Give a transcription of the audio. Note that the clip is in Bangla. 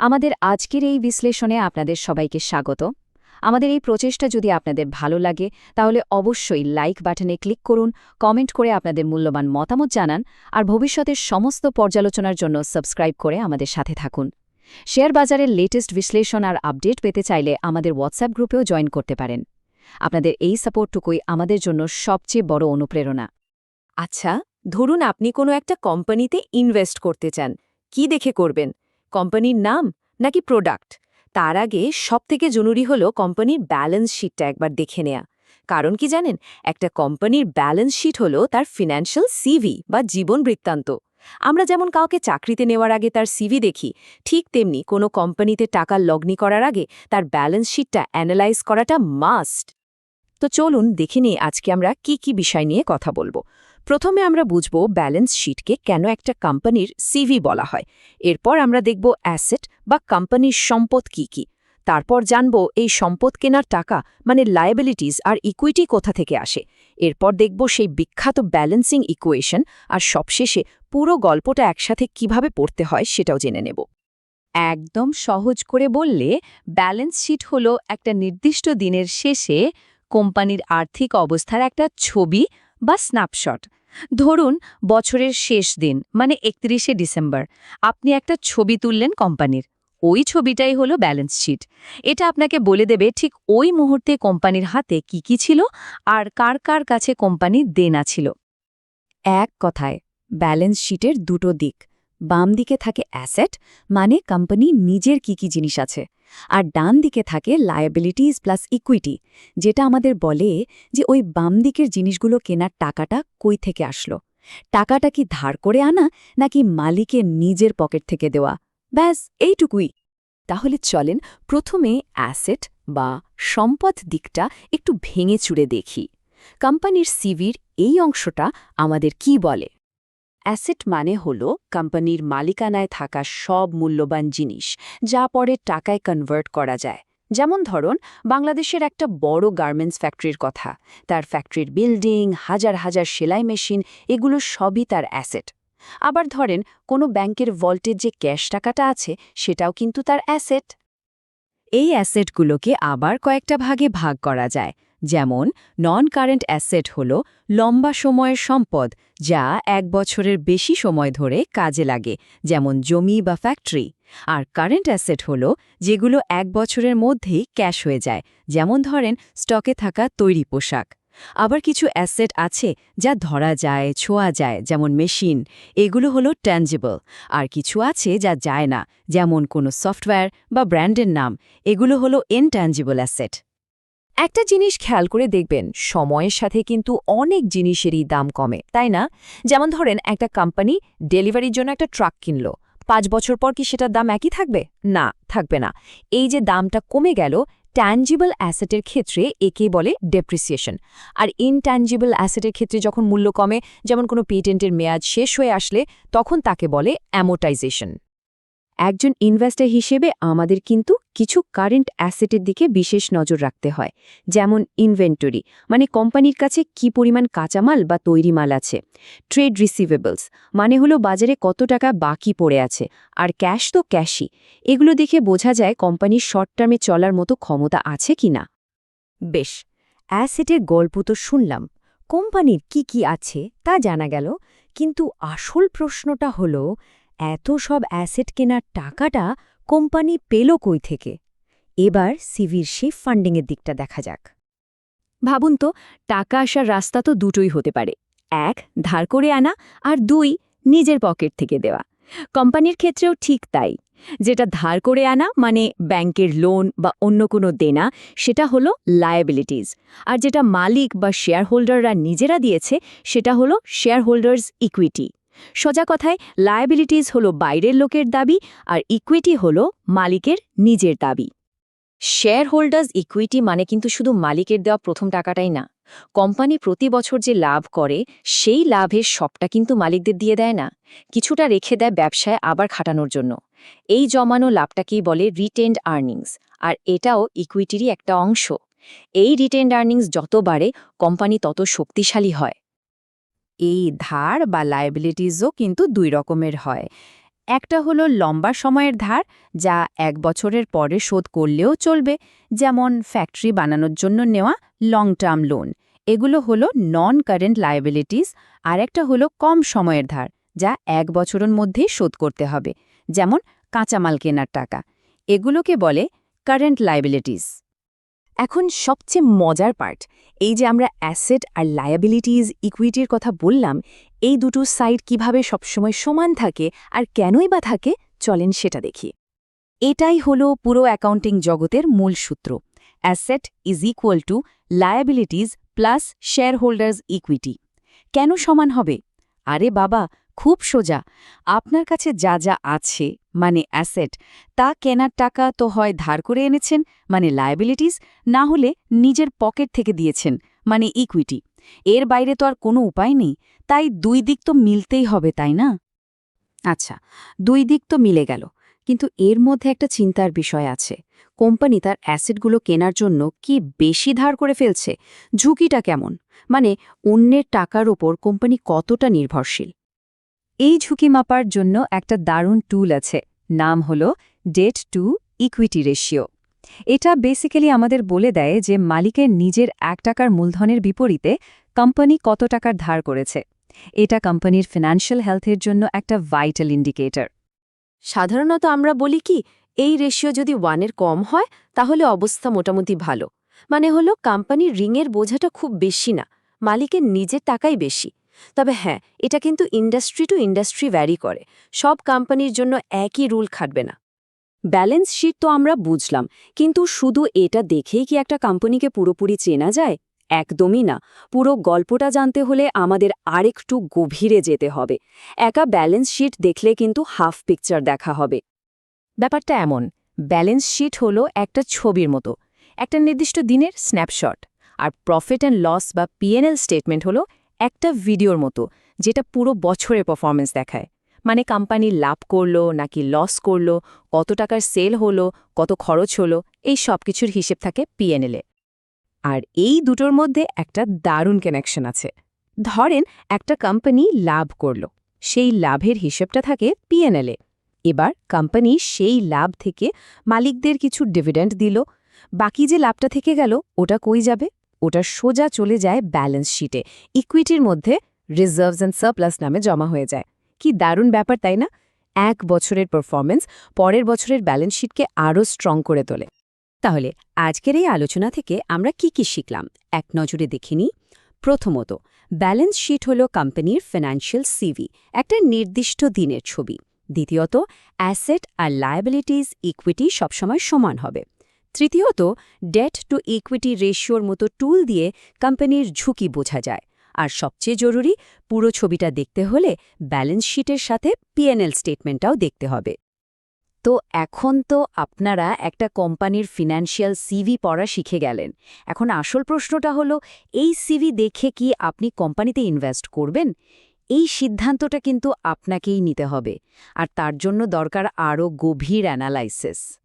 আমাদের আজকের এই বিশ্লেষণে আপনাদের সবাইকে স্বাগত। আমাদের এই প্রচেষ্টা যদি আপনাদের ভালো লাগে, তাহলে অবশ্যই লাইক বাটনে ক্লিক করুন, কমেন্ট করে আপনাদের মূল্যবান মতামত জানান, আর ভবিষ্যতের সমস্ত পর্যালোচনার জন্য সাবস্ক্রাইব করে আমাদের সাথে থাকুন। শেয়ার বাজারের লেটেস্ট বিশ্লেষণ আর আপডেট পেতে চাইলে আমাদের হোয়াটসঅ্যাপ গ্রুপেও জয়েন করতে পারেন। আপনাদের এই সাপোর্টটুকুই আমাদের জন্য সবচেয়ে বড় অনুপ্রেরণা। আচ্ছা ধরুন আপনি কোনো একটা কোম্পানিতে ইনভেস্ট করতে চান। কি দেখে করবেন? কোম্পানির নাম নাকি প্রোডাক্ট? তার আগে সবথেকে জরুরি হলো কোম্পানির ব্যালেন্স শিটটা একবার দেখে নেয়া। কারণ কি জানেন? একটা কোম্পানির ব্যালেন্স শিট হলো তার ফিনান্সিয়াল সিভি বা জীবন বৃত্তান্ত। আমরা যেমন কাউকে চাকরিতে নেওয়ার আগে তার সিভি দেখি, ঠিক তেমনি কোনো কোম্পানিতে টাকা লগ্নি করার আগে তার ব্যালেন্স শিটটা অ্যানালাইজ করাটা মাস্ট। তো চলুন দেখে নিই আজকে আমরা কি কি বিষয় নিয়ে কথা বলব। প্রথমে আমরা বুঝব ব্যালেন্স শিটকে কেন একটা কোম্পানির সিভি বলা হয়। এরপর আমরা দেখব অ্যাসেট বা কোম্পানির সম্পদ কি কি। তারপর জানব এই সম্পদ কেনার টাকা মানে লায়াবিলিটিস আর ইকুইটি কোথা থেকে আসে। এরপর দেখব সেই বিখ্যাত ব্যালেন্সিং ইকুয়েশন আর সবশেষে পুরো গল্পটা একসাথে কীভাবে পড়তে হয় সেটাও জেনে নেব। একদম সহজ করে বললে ব্যালেন্স শিট হলো একটা নির্দিষ্ট দিনের শেষে কোম্পানির আর্থিক অবস্থার একটা ছবি বা স্ন্যাপশট ধরুন, বছরের শেষ দিন মানে একত্রিশে ডিসেম্বর। আপনি একটা ছবি তুললেন কোম্পানির। ওই ছবিটাই হলো ব্যালেন্স শিট এটা আপনাকে বলে দেবে ঠিক ওই মুহূর্তে কোম্পানির হাতে কি কি ছিল আর কার কার কাছে কোম্পানি দেনা ছিল। এক কথায় ব্যালেন্স শিটের দুটো দিক। বাম দিকে থাকে অ্যাসেট মানে কোম্পানি নিজের কি কি জিনিস আছে। আর ডান দিকে থাকে লায়াবিলিটিস প্লাস ইকুইটি যেটা আমাদের বলে যে ওই বাম দিকের জিনিসগুলো কেনার টাকাটা কই থেকে আসলো? টাকাটা কি ধার করে আনা, নাকি মালিকের নিজের পকেট থেকে দেওয়া? ব্যাস, এইটুকুই। তাহলে চলেন প্রথমে অ্যাসেট বা সম্পদ দিকটা একটু ভেঙে চুড়ে দেখি। কোম্পানির সিভির এই অংশটা আমাদের কি বলে? অ্যাসেট মানে হল কোম্পানির মালিকানায় থাকা সব মূল্যবান জিনিস, যা পরে টাকায় কনভার্ট করা যায়। যেমন ধরুন, বাংলাদেশের একটা বড় গার্মেন্টস ফ্যাক্টরির কথা। তার ফ্যাক্টরির বিল্ডিং, হাজার হাজার সেলাই মেশিন, এগুলো সবই তার অ্যাসেট। আবার ধরেন, কোনো ব্যাংকের ভল্টের যে ক্যাশ টাকাটা আছে, সেটাও কিন্তু তার অ্যাসেট। এই অ্যাসেটগুলোকে আবার কয়েকটা ভাগে ভাগ করা যায়। যেমন নন কারেন্ট অ্যাসেট হল লম্বা সময়ের সম্পদ যা এক বছরের বেশি সময় ধরে কাজে লাগে, যেমন জমি বা ফ্যাক্টরি আর কারেন্ট অ্যাসেট হল যেগুলো এক বছরের মধ্যেই ক্যাশ হয়ে যায়, যেমন ধরেন স্টকে থাকা তৈরি পোশাক। আবার কিছু অ্যাসেট আছে যা ধরা যায়, ছোঁয়া যায়, যেমন মেশিন এগুলো হলো ট্যাঞ্জেবল আর কিছু আছে যা যায় না, যেমন কোনো সফটওয়্যার বা ব্র্যান্ডের নাম। এগুলো হলো ইনট্যাঞ্জেবল অ্যাসেট একটা জিনিস খেয়াল করে দেখবেন, সময়ের সাথে কিন্তু অনেক জিনিসেরই দাম কমে, তাই না? যেমন ধরেন, একটা কোম্পানি ডেলিভারির জন্য একটা ট্রাক কিনল। পাঁচ বছর পর কি সেটার দাম একই থাকবে? না থাকবে না। এই যে দামটা কমে গেল ট্যাঞ্জিবল অ্যাসেটের ক্ষেত্রে একে বলে ডেপ্রিসিয়েশন আর ইনট্যাঞ্জিবল অ্যাসেটের ক্ষেত্রে যখন মূল্য কমে, যেমন কোনো পেটেন্টের মেয়াদ শেষ হয়ে আসলে, তখন তাকে বলে অ্যামোটাইজেশন একজন ইনভেস্টার হিসেবে আমাদের কিন্তু কিছু কারেন্ট অ্যাসেটের দিকে বিশেষ নজর রাখতে হয়, যেমন ইনভেন্টরি মানে কোম্পানির কাছে কি পরিমাণ কাঁচামাল বা তৈরি মাল আছে। ট্রেড রিসিভেবলস মানে হলো বাজারে কত টাকা বাকি পড়ে আছে, আর ক্যাশ তো ক্যাশই এগুলো দেখে বোঝা যায় কোম্পানির শর্ট টার্মে চলার মতো ক্ষমতা আছে কি না। বেশ অ্যাসেটের গল্প তো শুনলাম। কোম্পানির কি কি আছে তা জানা গেল, কিন্তু আসল প্রশ্নটা হলো এত সব অ্যাসেট কেনার টাকাটা কোম্পানি পেল কই থেকে? এবার সিভির সেই ফান্ডিংয়ের দিকটা দেখা যাক। ভাবুন তো, টাকা আসার রাস্তা তো দুটোই হতে পারে। এক, ধার করে আনা, আর দুই, নিজের পকেট থেকে দেওয়া। কোম্পানির ক্ষেত্রেও ঠিক তাই। যেটা ধার করে আনা মানে ব্যাংকের লোন বা অন্য কোনো দেনা, সেটা হলো লায়াবিলিটিস আর যেটা মালিক বা শেয়ার হোল্ডাররা নিজেরা দিয়েছে, সেটা হলো শেয়ার হোল্ডার্স ইকুইটি সোজা কথায় লায়াবিলিটিস হলো বাইরের লোকের দাবি আর ইকুইটি হলো মালিকের নিজের দাবি। শেয়ার হোল্ডার্স ইকুইটি মানে কিন্তু শুধু মালিকের দেওয়া প্রথম টাকাটাই না। কোম্পানি প্রতি বছর যে লাভ করে, সেই লাভের সবটা কিন্তু মালিকদের দিয়ে দেয় না। কিছুটা রেখে দেয় ব্যবসায় আবার খাটানোর জন্য। এই জমানো লাভটাকেই বলে রিটেন্ড আর্নিংস আর এটাও ইকুইটিরই একটা অংশ। এই রিটেন্ড আর্নিংস যত বাড়ে কোম্পানি তত শক্তিশালী হয়। এই ধার বা লায়াবিলিটিসও কিন্তু দুই রকমের হয়। একটা হলো লম্বা সময়ের ধার, যা এক বছরের পরে শোধ করলেও চলবে, যেমন ফ্যাক্টরি বানানোর জন্য নেওয়া লং টার্ম লোন এগুলো হলো নন কারেন্ট লায়াবিলিটিস আর একটা হলো কম সময়ের ধার, যা এক বছরের মধ্যেই শোধ করতে হবে, যেমন কাঁচামাল কেনার টাকা। এগুলোকে বলে কারেন্ট লায়াবিলিটিস এখন সবচেয়ে মজার পার্ট এই যে আমরা অ্যাসেট আর লায়াবিলিটিজ ইকুইটির কথা বললাম, এই দুটো সাইড কীভাবে সবসময় সমান থাকে আর কেনই বা থাকে, চলেন সেটা দেখি। এটাই হলো পুরো অ্যাকাউন্টিং জগতের মূল সূত্র। Asset is equal to liabilities plus shareholders equity কেন সমান হবে? আরে বাবা খুব সোজা। আপনার কাছে যা যা আছে মানে অ্যাসেট, তা কেনার টাকা তো হয় ধার করে এনেছেন মানে লায়াবিলিটিস না হলে নিজের পকেট থেকে দিয়েছেন মানে ইকুইটি এর বাইরে তো আর কোনো উপায় নেই, তাই দুই দিক তো মিলতেই হবে, তাই না? আচ্ছা দুই দিক তো মিলে গেল, কিন্তু এর মধ্যে একটা চিন্তার বিষয় আছে। কোম্পানি তার অ্যাসেটগুলো কেনার জন্য কি বেশি ধার করে ফেলছে? ঝুঁকিটা কেমন? মানে অন্যের টাকার ওপর কোম্পানি কতটা নির্ভরশীল? এই ঝুঁকি মাপার জন্য একটা দারুণ টুল আছে, নাম হল ডেট টু ইকুইটি রেশিও এটা বেসিক্যালি আমাদের বলে দেয় যে মালিকের নিজের এক টাকার মূলধনের বিপরীতে কোম্পানি কত টাকার ধার করেছে। এটা কোম্পানির ফিনান্সিয়াল হেলথের জন্য একটা ভাইটাল ইন্ডিকেটর সাধারণত আমরা বলি কি, এই রেশিও যদি ওয়ানের কম হয়, তাহলে অবস্থা মোটামুটি ভালো। মানে হলো কোম্পানির রিংয়ের বোঝাটা খুব বেশি না, মালিকের নিজের টাকাই বেশি। তবে হ্যাঁ এটা কিন্তু ইন্ডাস্ট্রি টু ইন্ডাস্ট্রি ভ্যারি করে। সব কোম্পানির জন্য একই রুল খাটবে না। ব্যালেন্স শিট তো আমরা বুঝলাম, কিন্তু শুধু এটা দেখেই কি একটা কোম্পানিকে পুরোপুরি চেনা যায়? একদমই না। পুরো গল্পটা জানতে হলে আমাদের আরেকটু গভীরে যেতে হবে। একা ব্যালেন্স শিট দেখলে কিন্তু হাফ পিকচার দেখা হবে। ব্যাপারটা এমন ব্যালেন্স শিট হলো একটা ছবির মতো, একটা নির্দিষ্ট দিনের স্ন্যাপশট আর প্রফিট অ্যান্ড লস বা পিএনএল স্টেটমেন্ট হলো একটা ভিডিওর মতো, যেটা পুরো বছরের পারফরমেন্স দেখায়। মানে কোম্পানি লাভ করল নাকি লস করল, কত টাকার সেল হলো, কত খরচ হলো, এই সব কিছুর হিসেব থাকে পিএনএলে আর এই দুটোর মধ্যে একটা দারুণ কানেকশন আছে। ধরেন একটা কোম্পানি লাভ করল, সেই লাভের হিসেবটা থাকে পিএনএলে এবার কোম্পানি সেই লাভ থেকে মালিকদের কিছু ডিভিডেন্ড দিল, বাকি যে লাভটা থেকে গেল, ওটা কই যাবে? ওটা সোজা চলে যায় ব্যালেন্স শিটে ইকুইটির মধ্যে রিজার্ভস অ্যান্ড সারপ্লাস নামে জমা হয়ে যায়। কি দারুণ ব্যাপার, তাই না? এক বছরের পারফরমেন্স পরের বছরের ব্যালেন্স শিটকে আরও স্ট্রং করে তোলে। তাহলে আজকের এই আলোচনা থেকে আমরা কি কি শিখলাম? এক নজরে দেখিনি প্রথমত ব্যালেন্স শিট হল কোম্পানির ফিনান্সিয়াল সিভি একটা নির্দিষ্ট দিনের ছবি। দ্বিতীয়ত অ্যাসেট আর লায়াবিলিটিস ইকুইটি সবসময় সমান হবে। তৃতীয়ত ডেট টু ইকুইটি রেশিওর মতো টুল দিয়ে কোম্পানির ঝুঁকি বোঝা যায়। আর সবচেয়ে জরুরি, পুরো ছবিটা দেখতে হলে ব্যালেন্স শিটের সাথে পিএনএল স্টেটমেন্টটাও দেখতে হবে। তো এখন তো আপনারা একটা কোম্পানির ফিনান্সিয়াল সিভি পড়া শিখে গেলেন। এখন আসল প্রশ্নটা হলো, এই সিভি দেখে কি আপনি কোম্পানিতে ইনভেস্ট করবেন? এই সিদ্ধান্তটা কিন্তু আপনাকেই নিতে হবে। আর তার জন্য দরকার আরও গভীর অ্যানালাইসিস